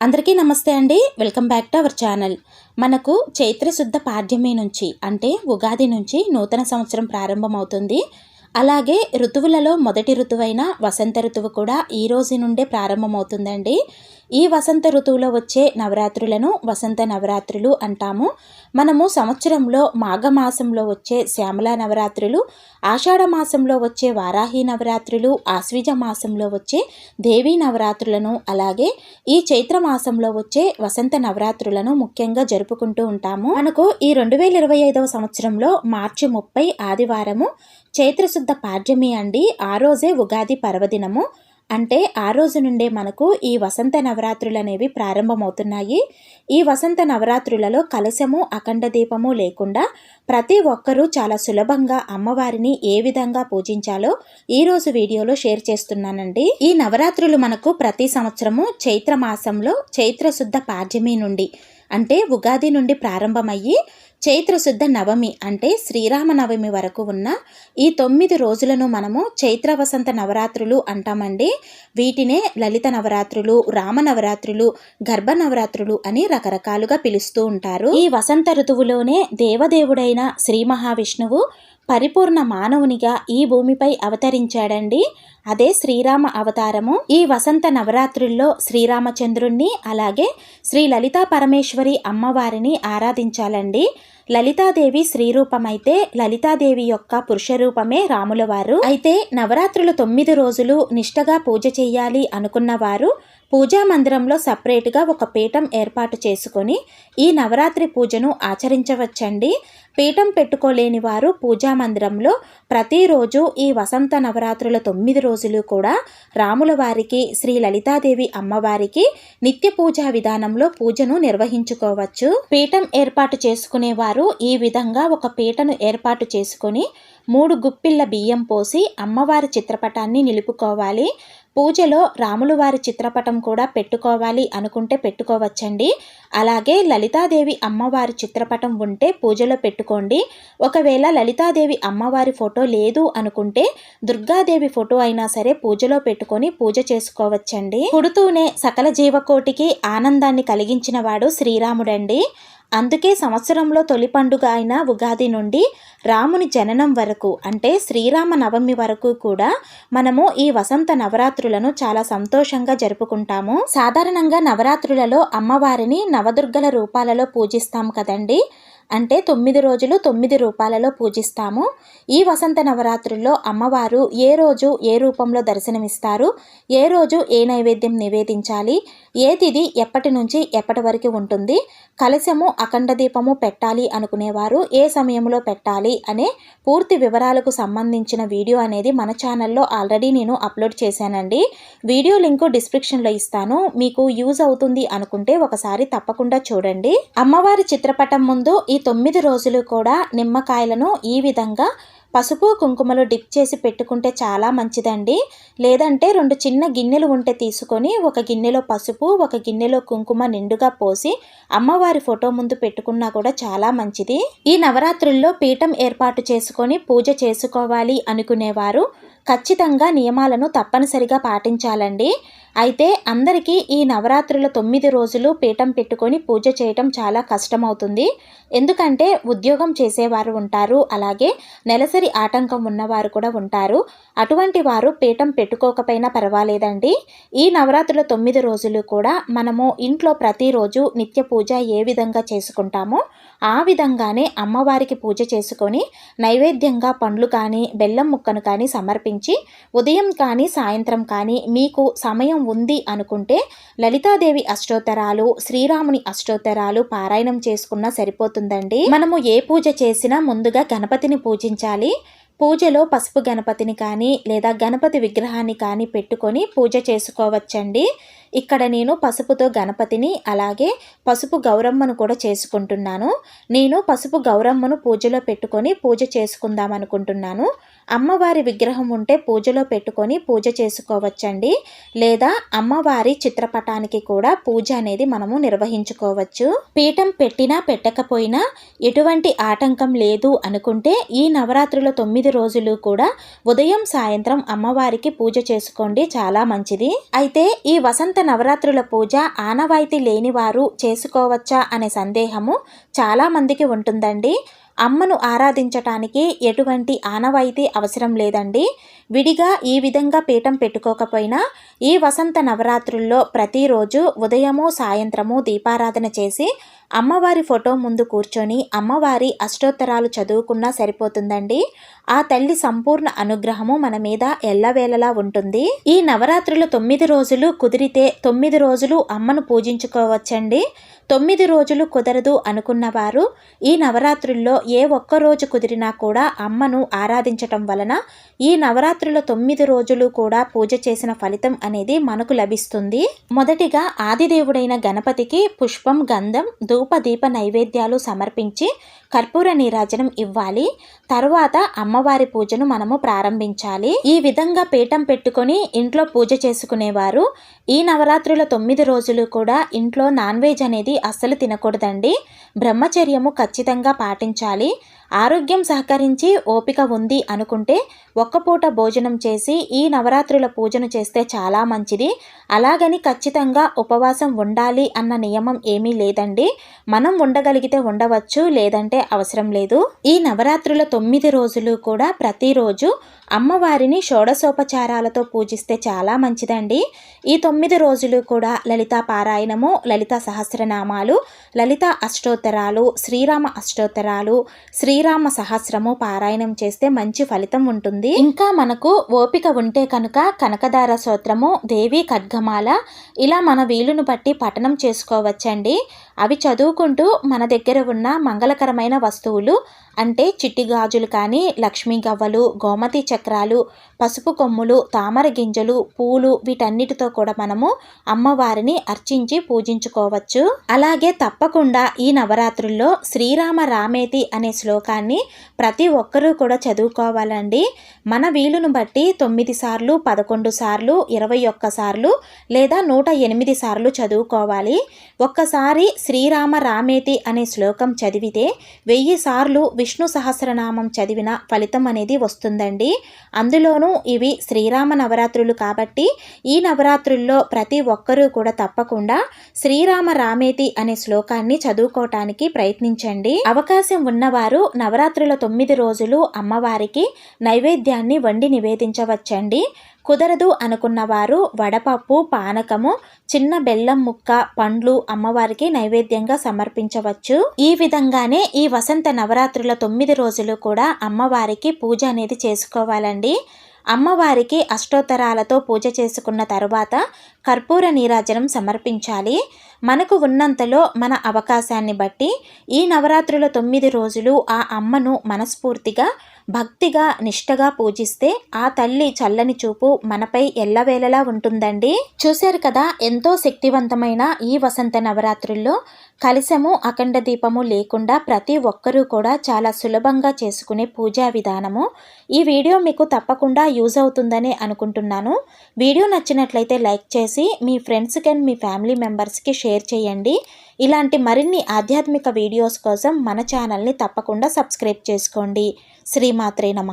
అందరికీ నమస్తే అండి. Welcome back to our channel. మనకు చైత్ర శుద్ధ పాడ్యమి నుంచి అంటే ఉగాది నుంచి నూతన సంవత్సరం ప్రారంభమవుతుంది. అలాగే ఋతువులలో మొదటి ఋతువైన వసంత ఋతువు కూడా ఈ రోజు నుండే ప్రారంభమవుతుందండి. ఈ వసంత ఋతువులో వచ్చే నవరాత్రులను వసంత నవరాత్రులు అంటాము. మనము సంవత్సరంలో మాఘమాసంలో వచ్చే శ్యామల నవరాత్రులు ఆషాఢ మాసంలో వచ్చే వారాహి నవరాత్రులు ఆశ్విజ మాసంలో వచ్చే దేవీ నవరాత్రులను అలాగే ఈ చైత్ర మాసంలో వచ్చే వసంత నవరాత్రులను ముఖ్యంగా జరుపుకుంటూ ఉంటాము. మనకు ఈ రెండు వేల ఇరవై ఐదవ సంవత్సరంలో మార్చి ముప్పై ఆదివారము చైత్రశుద్ధ పాడ్యమి అండి. ఆ రోజే ఉగాది పర్వదినము. అంటే ఆ రోజు నుండే మనకు ఈ వసంత నవరాత్రులు అనేవి ప్రారంభమవుతున్నాయి. ఈ వసంత నవరాత్రులలో కలశము అఖండ దీపము లేకుండా ప్రతి ఒక్కరూ చాలా సులభంగా అమ్మవారిని ఏ విధంగా పూజించాలో ఈ రోజు వీడియోలో షేర్ చేస్తున్నానండి. ఈ నవరాత్రులు మనకు ప్రతి సంవత్సరము చైత్ర మాసంలో చైత్రశుద్ధ పాడ్యమి నుండి అంటే ఉగాది నుండి ప్రారంభమయ్యి చైత్రశుద్ధ నవమి అంటే శ్రీరామనవమి వరకు ఉన్న ఈ తొమ్మిది రోజులను మనము చైత్ర వసంత నవరాత్రులు అంటామండి. వీటినే లలిత నవరాత్రులు రామ నవరాత్రులు గర్భ నవరాత్రులు అని రకరకాలుగా పిలుస్తూ ఉంటారు. ఈ వసంత ఋతువులోనే దేవదేవుడైన శ్రీ మహావిష్ణువు పరిపూర్ణ మానవునిగా ఈ భూమిపై అవతరించాడండి. అదే శ్రీరామ అవతారము. ఈ వసంత నవరాత్రుల్లో శ్రీరామచంద్రుణ్ణి అలాగే శ్రీ లలితా పరమేశ్వరి అమ్మవారిని ఆరాధించాలండి. లలితాదేవి శ్రీరూపమైతే లలితాదేవి యొక్క పురుష రూపమే రాములవారు. అయితే నవరాత్రులు తొమ్మిది రోజులు నిష్టగా పూజ చేయాలి అనుకున్నవారు పూజా మందిరంలో సపరేట్గా ఒక పీఠం ఏర్పాటు చేసుకొని ఈ నవరాత్రి పూజను ఆచరించవచ్చండి. పీఠం పెట్టుకోలేని వారు పూజా మందిరంలో ప్రతిరోజు ఈ వసంత నవరాత్రుల తొమ్మిది రోజులు కూడా రాముల వారికి శ్రీ లలితాదేవి అమ్మవారికి నిత్య పూజా విధానంలో పూజను నిర్వహించుకోవచ్చు. పీఠం ఏర్పాటు చేసుకునేవారు ఈ విధంగా ఒక పీటను ఏర్పాటు చేసుకుని మూడు గుప్పిళ్ళ బియ్యం పోసి అమ్మవారి చిత్రపటాన్ని నిలుపుకోవాలి. పూజలో రాములు వారి చిత్రపటం కూడా పెట్టుకోవాలి అనుకుంటే పెట్టుకోవచ్చండి. అలాగే లలితాదేవి అమ్మవారి చిత్రపటం ఉంటే పూజలో పెట్టుకోండి. ఒకవేళ లలితాదేవి అమ్మవారి ఫోటో లేదు అనుకుంటే దుర్గాదేవి ఫోటో అయినా సరే పూజలో పెట్టుకొని పూజ చేసుకోవచ్చండి. పుడుతూనే సకల జీవకోటికి ఆనందాన్ని కలిగించిన వాడు శ్రీరాముడండి. అందుకే సంవత్సరంలో తొలి పండుగ అయిన ఉగాది నుండి రాముని జననం వరకు అంటే శ్రీరామ నవమి వరకు కూడా మనము ఈ వసంత నవరాత్రులను చాలా సంతోషంగా జరుపుకుంటాము. సాధారణంగా నవరాత్రులలో అమ్మవారిని నవదుర్గల రూపాలలో పూజిస్తాం కదండి. అంటే తొమ్మిది రోజులు తొమ్మిది రూపాలలో పూజిస్తాము. ఈ వసంత నవరాత్రుల్లో అమ్మవారు ఏ రోజు ఏ రూపంలో దర్శనమిస్తారు? ఏ రోజు ఏ నైవేద్యం నివేదించాలి? ఏ తిది ఎప్పటి నుంచి ఎప్పటి వరకు ఉంటుంది? కలశము అఖండ దీపము పెట్టాలి అనుకునేవారు ఏ సమయంలో పెట్టాలి అనే పూర్తి వివరాలకు సంబంధించిన వీడియో అనేది మన ఛానల్లో ఆల్రెడీ నేను అప్లోడ్ చేశానండి. వీడియో లింకు డిస్క్రిప్షన్లో ఇస్తాను. మీకు యూజ్ అవుతుంది అనుకుంటే ఒకసారి తప్పకుండా చూడండి. అమ్మవారి చిత్రపటం ముందు ఈ తొమ్మిది రోజులు కూడా నిమ్మకాయలను ఈ విధంగా పసుపు కుంకుమలు డిప్ చేసి పెట్టుకుంటే చాలా మంచిదండి. లేదంటే రెండు చిన్న గిన్నెలు ఉంటే తీసుకొని ఒక గిన్నెలో పసుపు ఒక గిన్నెలో కుంకుమ నిండుగా పోసి అమ్మవారి ఫోటో ముందు పెట్టుకున్నా కూడా చాలా మంచిది. ఈ నవరాత్రుల్లో పీఠం ఏర్పాటు చేసుకొని పూజ చేసుకోవాలి అనుకునేవారు. ఖచ్చితంగా నియమాలను తప్పనిసరిగా పాటించాలండి. అయితే అందరికీ ఈ నవరాత్రుల తొమ్మిది రోజులు పీఠం పెట్టుకొని పూజ చేయటం చాలా కష్టమవుతుంది. ఎందుకంటే ఉద్యోగం చేసేవారు ఉంటారు. అలాగే నెలసరి ఆటంకం ఉన్నవారు కూడా ఉంటారు. అటువంటి వారు పీఠం పెట్టుకోకపోయినా పర్వాలేదండి. ఈ నవరాత్రుల తొమ్మిది రోజులు కూడా మనము ఇంట్లో ప్రతిరోజు నిత్య పూజ ఏ విధంగా చేసుకుంటామో ఆ విధంగానే అమ్మవారికి పూజ చేసుకొని నైవేద్యంగా పండ్లు కానీ బెల్లం ముక్కను కానీ సమర్పించి ఉదయం కానీ సాయంత్రం కానీ మీకు సమయం ఉంది అనుకుంటే లలితాదేవి అష్టోత్తరాలు శ్రీరాముని అష్టోత్తరాలు పారాయణం చేసుకున్నా సరిపోతుందండి. మనము ఏ పూజ చేసినా ముందుగా గణపతిని పూజించాలి. పూజలో పసుపు గణపతిని కానీ లేదా గణపతి విగ్రహాన్ని కానీ పెట్టుకొని పూజ చేసుకోవచ్చండి. ఇక్కడ నేను పసుపుతో గణపతిని అలాగే పసుపు గౌరమ్మను కూడా చేసుకుంటున్నాను. నేను పసుపు గౌరమ్మను పూజలో పెట్టుకొని పూజ చేసుకుందాం అనుకుంటున్నాను. అమ్మవారి విగ్రహం ఉంటే పూజలో పెట్టుకొని పూజ చేసుకోవచ్చండి. లేదా అమ్మవారి చిత్రపటానికి కూడా పూజ అనేది మనము నిర్వహించుకోవచ్చు. పీఠం పెట్టినా పెట్టకపోయినా ఎటువంటి ఆటంకం లేదు అనుకుంటే ఈ నవరాత్రుల తొమ్మిది రోజులు కూడా ఉదయం సాయంత్రం అమ్మవారికి పూజ చేసుకోండి. చాలా మంచిది. అయితే ఈ వసంత నవరాత్రుల పూజ ఆనవాయితీ లేనివారు చేసుకోవచ్చా అనే సందేహము చాలామందికి ఉంటుందండి. అమ్మను ఆరాధించటానికి ఎటువంటి ఆనవాయితీ అవసరం లేదండి. విడిగా ఈ విధంగా పీఠం పెట్టుకోకపోయినా ఈ వసంత నవరాత్రుల్లో ప్రతిరోజు ఉదయము సాయంత్రము దీపారాధన చేసి అమ్మవారి ఫోటో ముందు కూర్చొని అమ్మవారి అష్టోత్తరాలు చదువుకున్నా సరిపోతుందండి. ఆ తల్లి సంపూర్ణ అనుగ్రహము మన మీద ఎల్లవేళలా ఉంటుంది. ఈ నవరాత్రులు తొమ్మిది రోజులు కుదిరితే తొమ్మిది రోజులు అమ్మను పూజించుకోవచ్చండి. తొమ్మిది రోజులు కుదరదు అనుకున్నవారు ఈ నవరాత్రుల్లో ఏ ఒక్క రోజు కుదిరినా కూడా అమ్మను ఆరాధించటం వలన ఈ నవరాత్రుల తొమ్మిది రోజులు కూడా పూజ చేసిన ఫలితం అనేది మనకు లభిస్తుంది. మొదటిగా ఆదిదేవుడైన గణపతికి పుష్పం గంధం ధూపదీప నైవేద్యాలు సమర్పించి కర్పూర నీరాజనం ఇవ్వాలి. తరువాత అమ్మవారి పూజను మనము ప్రారంభించాలి. ఈ విధంగా పీఠం పెట్టుకొని ఇంట్లో పూజ చేసుకునేవారు. ఈ నవరాత్రుల తొమ్మిది రోజులు కూడా ఇంట్లో నాన్ వెజ్ అనేది అస్సలు తినకూడదండి. బ్రహ్మచర్యము ఖచ్చితంగా పాటించాలి. ఆరోగ్యం సహకరించి ఓపిక ఉంది అనుకుంటే ఒక్కపూట భోజనం చేసి ఈ నవరాత్రుల పూజను చేస్తే చాలా మంచిది. అలాగని ఖచ్చితంగా ఉపవాసం ఉండాలి అన్న నియమం ఏమీ లేదండి. మనం ఉండగలిగితే ఉండవచ్చు లేదంటే అవసరం లేదు. ఈ నవరాత్రుల తొమ్మిది రోజులు కూడా ప్రతిరోజు అమ్మవారిని షోడశోపచారాలతో పూజిస్తే చాలా మంచిదండి. ఈ తొమ్మిది రోజులు కూడా లలిత పారాయణము లలిత సహస్రనామాలు లలిత అష్టోత్తరాలు శ్రీరామ అష్టోత్తరాలు శ్రీరామ సహస్రము పారాయణం చేస్తే మంచి ఫలితం ఉంటుంది. ఇంకా మనకు ఓపిక ఉంటే కనుక కనకదార స్తోత్రము దేవి ఖడ్గమాల ఇలా మన వీలును బట్టి పఠనం చేసుకోవచ్చండి. అవి చదువుకుంటూ మన దగ్గర ఉన్న మంగళకరమైన వస్తువులు అంటే చిట్టి గాజులు కానీ లక్ష్మీ గవ్వలు గోమతి చక్రాలు పసుపు కొమ్ములు తామర గింజలు పూలు వీటన్నిటితో కూడా మనము అమ్మవారిని అర్చించి పూజించుకోవచ్చు. అలాగే తప్పకుండా ఈ నవరాత్రుల్లో శ్రీరామ రామేతి అనే శ్లోకాన్ని ప్రతి ఒక్కరూ కూడా చదువుకోవాలండి. మన వీలును బట్టి తొమ్మిది సార్లు పదకొండు సార్లు ఇరవై ఒక్క సార్లు లేదా నూట ఎనిమిది సార్లు చదువుకోవాలి. ఒక్కసారి శ్రీరామ రామేతి అనే శ్లోకం చదివితే వెయ్యి సార్లు విష్ణు సహస్రనామం చదివిన ఫలితం అనేది వస్తుందండి. అందులోనూ ఇవి శ్రీరామ నవరాత్రులు కాబట్టి ఈ నవరాత్రుల్లో ప్రతి ఒక్కరూ కూడా తప్పకుండా శ్రీరామ రామేతి అనే శ్లోకాన్ని చదువుకోవటానికి ప్రయత్నించండి. అవకాశం ఉన్నవారు నవరాత్రుల తొమ్మిది రోజులు అమ్మవారికి నైవేద్యాన్ని వండి నివేదించవచ్చండి. కుదరదు అనుకున్న వారు వడపప్పు పానకము చిన్న బెల్లం ముక్క పండ్లు అమ్మవారికి నైవేద్యంగా సమర్పించవచ్చు. ఈ విధంగానే ఈ వసంత నవరాత్రుల తొమ్మిది రోజులు కూడా అమ్మవారికి పూజ అనేది చేసుకోవాలండి. అమ్మవారికి అష్టోత్తరాలతో పూజ చేసుకున్న తరువాత కర్పూర నీరాజనం సమర్పించాలి. మనకు ఉన్నంతలో మన అవకాశాన్ని బట్టి ఈ నవరాత్రుల తొమ్మిది రోజులు ఆ అమ్మను మనస్ఫూర్తిగా భక్తిగా నిష్టగా పూజిస్తే ఆ తల్లి చల్లని చూపు మనపై ఎల్లవేళలా ఉంటుందండి. చూశారు కదా ఎంతో శక్తివంతమైన ఈ వసంత నవరాత్రుల్లో కలిసము అఖండ దీపము లేకుండా ప్రతి ఒక్కరూ కూడా చాలా సులభంగా చేసుకునే పూజా విధానము. ఈ వీడియో మీకు తప్పకుండా యూజ్ అవుతుందని అనుకుంటున్నాను. వీడియో నచ్చినట్లయితే లైక్ చేసి మీ ఫ్రెండ్స్కి అండ్ మీ ఫ్యామిలీ మెంబర్స్కి షేర్ చేయండి. ఇలాంటి మరిన్ని ఆధ్యాత్మిక వీడియోస్ కోసం మన ఛానల్ని తప్పకుండా సబ్స్క్రైబ్ చేసుకోండి. శ్రీమాత్రే నమ.